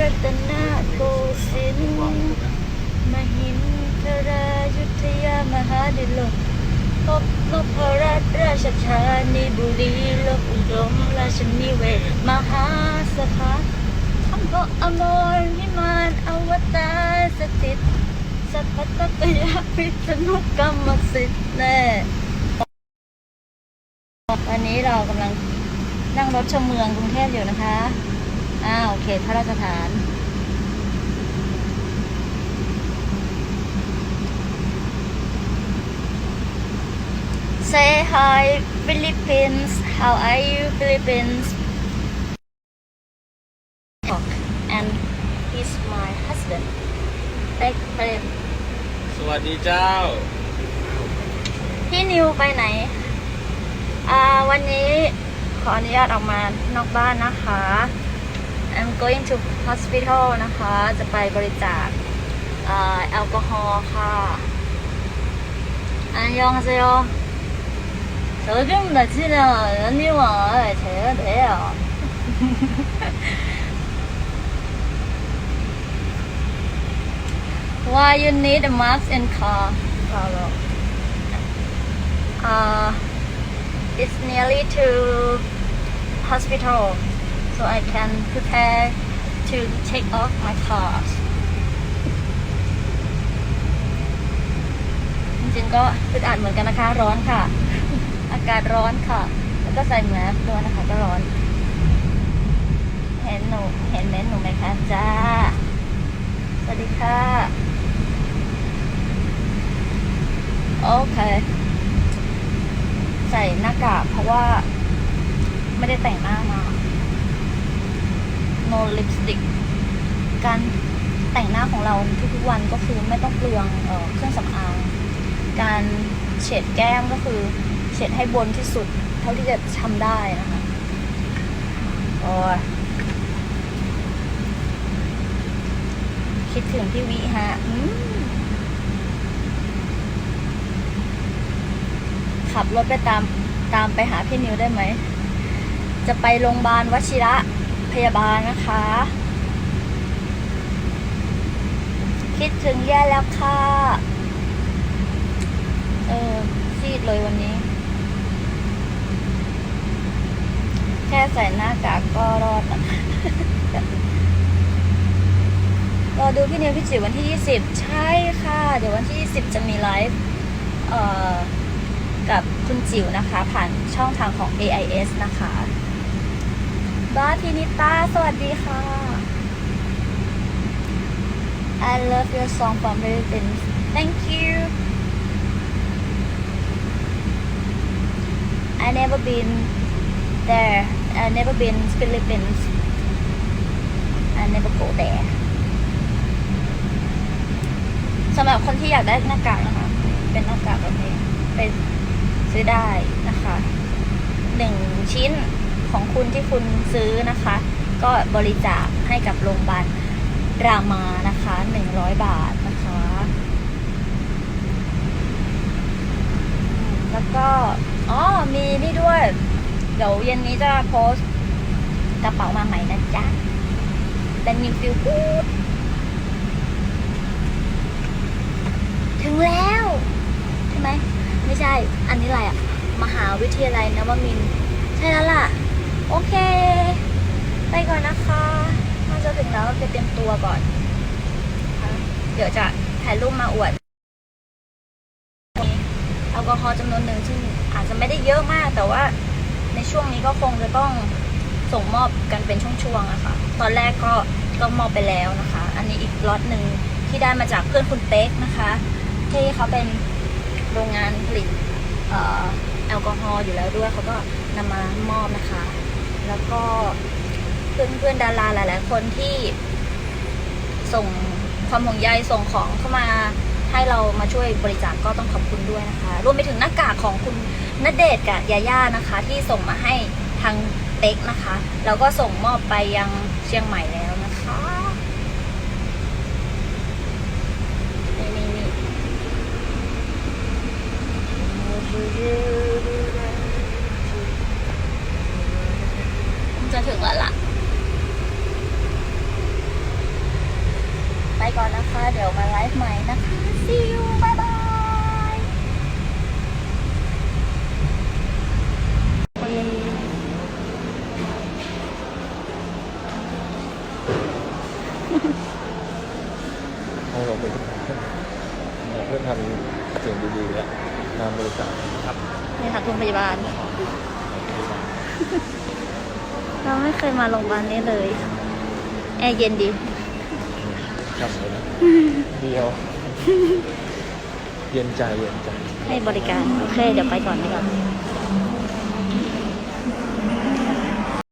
รัตนโกสินทร์มหินทรายุทธยามหาดิลกพบนพรัตราชธานีบุรีลกอุดมราชนิเวศมหาสภาอำเภอมรวิมานอวตารสถิตสัพพตตยาพิษนุกรรมสิทธิ์แน่วันนี้เรากำลังนั่งรถชมเมืองกรุงเทพอยู่นะคะ อ้าวเขตพระราชฐาน Say hi Philippines How are you Philippines and he's my husband เป๊กเปรมสวัสดีเจ้า พี่นิวไปไหน อ่า วันนี้ขออนุญาตออกมานอกบ้านนะคะ I'm going to hospital นะคะ จะไปบริจาคอ่าแอลกอฮอล์ค่ะ อันยองฮาเซโย저좀나지나언니와제가돼요 Why you need a mask in car? Follow. Uh, it's nearly to hospital, So I can prepare to take off my clothes. จริงๆก็อึดอัดเหมือนกันนะคะ ร้อนค่ะ อากาศร้อนค่ะ แล้วก็ใส่แมสด้วยนะคะก็ร้อน เห็นหนู เห็นเม้นหนูไหมคะจ้า สวัสดีค่ะ โอเค ใส่หน้ากากเพราะว่าไม่ได้แต่งหน้ามา no lipstick การแต่งหน้าของเราทุกๆวันก็คือไม่ต้องเปลืองเออเครื่องสำอาง การเฉดแก้มก็คือเฉดให้บนที่สุด เท่าที่จะทำได้นะคะโอ้ยคิดถึงพี่วิฮะขับรถไปตามตามไปหาพี่นิวได้ไหม จะไปโรงพยาบาลวชิระ พยาบาลนะคะ คิดถึงแย่แล้วค่ะ เออซีดเลยวันนี้ แค่ใส่หน้ากากก็รอดรอดูพี่เนิวพี่จิ๋ววันที่ 20 ใช่ค่ะ เดี๋ยววันที่ 20 จะมีไลฟ์กับคุณจิ๋วนะคะ ผ่านช่องทางของ AIS นะคะ บ้าพินิต้า สวัสดีค่ะ I love your song from Philippines Thank you I never been there I never been Philippines I never go there สำหรับคนที่อยากได้หน้ากากนะคะ เป็นหน้ากากแบบนี้เป็นซื้อได้นะคะหนึ่งชิ้น ของคุณที่คุณซื้อนะคะ ก็บริจาคให้กับโรงพยาบาลรามานะคะหนึ่งร้อยบาทนะคะ แล้วก็ อ๋อ มีนี่ด้วย เดี๋ยวเย็นนี้จะโพสต์กระเป๋ามาใหม่นะจ๊ะ The New Feel Good ถึงแล้วใช่ไหม ไม่ใช่ อันนี้อะไรอะมหาวิทยาลัยนวมิน ใช่แล้วล่ะ โอเค ไปก่อนนะคะน่าจะถึงแล้วไปเตรียมตัวก่อน เดี๋ยวจะถ่ายรูปมาอวดแอลกอฮอล์จำนวนหนึ่งซึ่งอาจจะไม่ได้เยอะมาก แต่ว่าในช่วงนี้ก็คงจะต้องส่งมอบกันเป็นช่วงๆอะค่ะตอนแรกก็ก็มอบไปแล้วนะคะ อันนี้อีกล็อตหนึ่งที่ได้มาจากเพื่อนคุณเป๊กนะคะ ที่เขาเป็นโรงงานผลิตแอลกอฮอล์อยู่แล้วด้วยเขาก็นำมามอบนะคะ แล้วก็เพื่อนเพื่อนดาราหลาย ๆ คนที่ส่งความห่วงใยส่งของเข้ามาให้เรามาช่วยบริจาคก็ต้องขอบคุณด้วยนะคะ รวมไปถึงหน้ากากของคุณณเดชกับยาย่านะคะ ที่ส่งมาให้ทางเต็กนะคะ แล้วก็ส่งมอบไปยังเชียงใหม่แล้ว ดี๋ยวมาไลฟ์ใหม่นะคะ see you bye bye ให้ลงไปเพื่อนทำสิ่งดีๆและนำบริษัทครับนี่ค่ะโรงพยาบาล เราไม่เคยมาโรงพยาบาลนี้เลย แอร์เย็นดี จำเลยนะเดียว เย็นใจเย็นใจ ให้บริการ โอเค เดี๋ยวไปก่อนดีกว่า